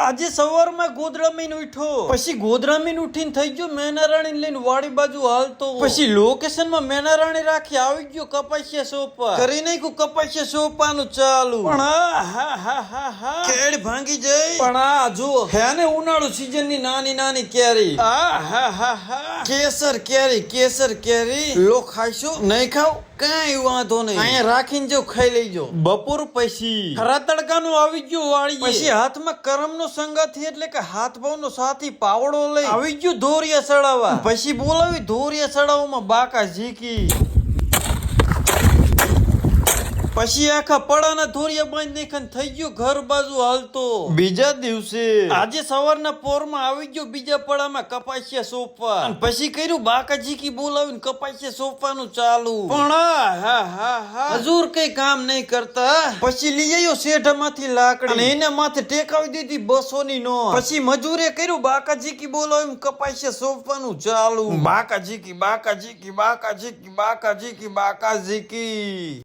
આજે સવારમાં ગોધરામીન ઉઠો. પછી ગોધરામીન ઉઠીને થઈ ગયો મેનારાણી લઈને વાડી બાજુ હાલતો પછી લોકેશનમાં મેનારાણી રાખી આવી ગયો કપાસિયા સોપા. કરી નાખ્યું કપાસિયા સોપાનું ચાલુ. પણ હા હા હા હા. ભાંગી જાય. પણ આ જો હે ને ઉનાળુ સીઝનની નાની નાની કેરી. આ હા હા હા. કેસર કેરી કેસર કેરી. લો ખાઈશો નહીં ખાવ કઈ વાંધો નહીં. અહીંયા રાખીને જો ખાઈ લેજો. બપોર પછી. ખરા તડકાનું આવી ગયો વાળી પછી હાથમાં કરમનો સંગાથી એટલે કે હાથ ભાવનો સાથી પાવડો લઈ આવી ગયું ધોરિયા સડાવવા પછી બોલાવી ધોરિયા સડાવવામાં બાકા ઝીકી. પછી આખા પડાના ધોરિયા બાંધ નાખ્યા થઈ ગયો ઘર બાજુ હાલતો. બીજા દિવસે. આજે સવારના પોરમાં આવી ગયો બીજા પડામાં કપાસિયા સોપા પછી કર્યું બાકાજીકી બોલાવીને કપાસિયા સોપાનું ચાલુ. પણ હા હા હા. હજુર કઈ કામ નહીં કરતા. પછી લઈ આવ્યો શેઠમાંથી લાકડી. અને એને માથે ટેકાવી દીધી બસો ની નો પછી મજૂરે કર્યું બાકાજીકી બોલાવીને કપાસિયા સોપવાનું ચાલુ. બાકાજીકી બાકાજીકી બાકાજીકી બાકાજીકી બાકાજીકી